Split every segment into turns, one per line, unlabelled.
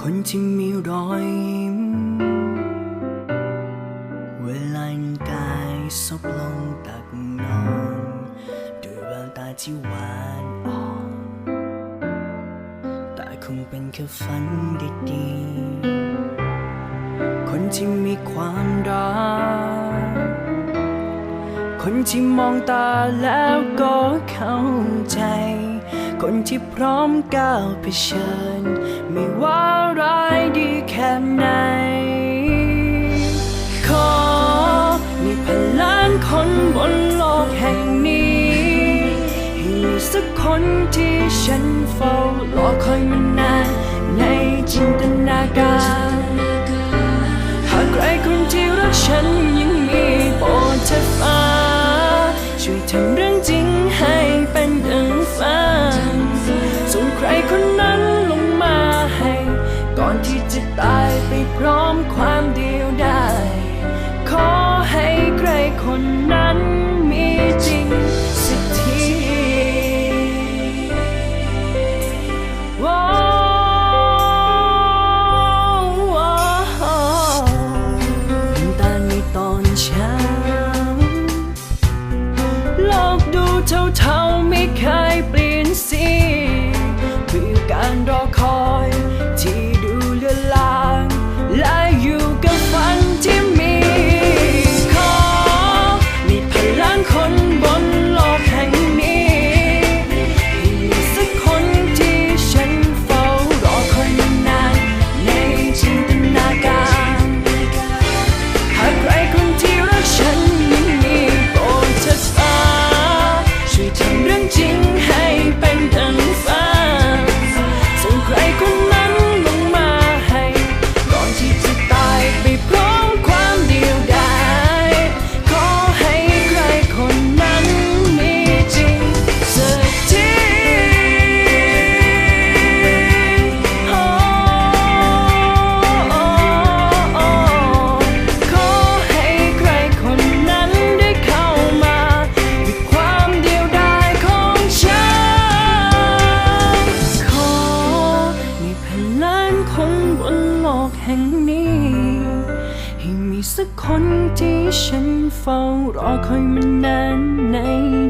คนที่มีรอยยิ้ม เวลายังกายซบลงตักนอน ด้วยแววตาที่หวานอ่อนแต่คงเป็นแค่ฝันดีๆคนที่มีความรัก คนที่มองตาแล้วก็เข้าใจ คนที่พร้อมก้าวเผชิญ ไม่ว่าร้ายดีแค่ไหน ขอมีพลันคนบนโลกแห่งนี้ให้มีสักคนที่ฉันเฝ้ารอคอยมานานในจินตนาการ หากใครคนที่รักฉัน ทำเรื่องจริงให้เป็นดังฝันส่งใครคนนั้นลงมาให้ ก่อนที่จะตายไปพร้อมความเดียวดายขอให้ใครคนนั้น เท่าๆไม่เคยเปลี่ยนสีเพื่อการรอคอย คนบนโลกแห่งนี้ ให้มีสักคนที่ฉันเฝ้ารอคอยมานานใน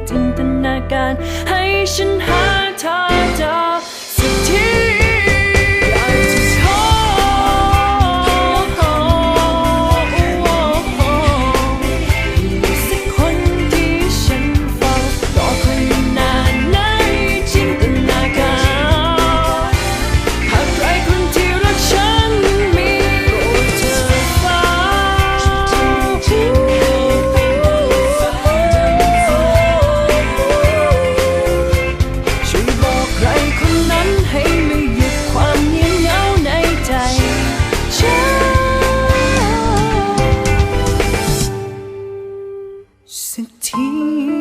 จินตนาการ ให้ฉันหา you.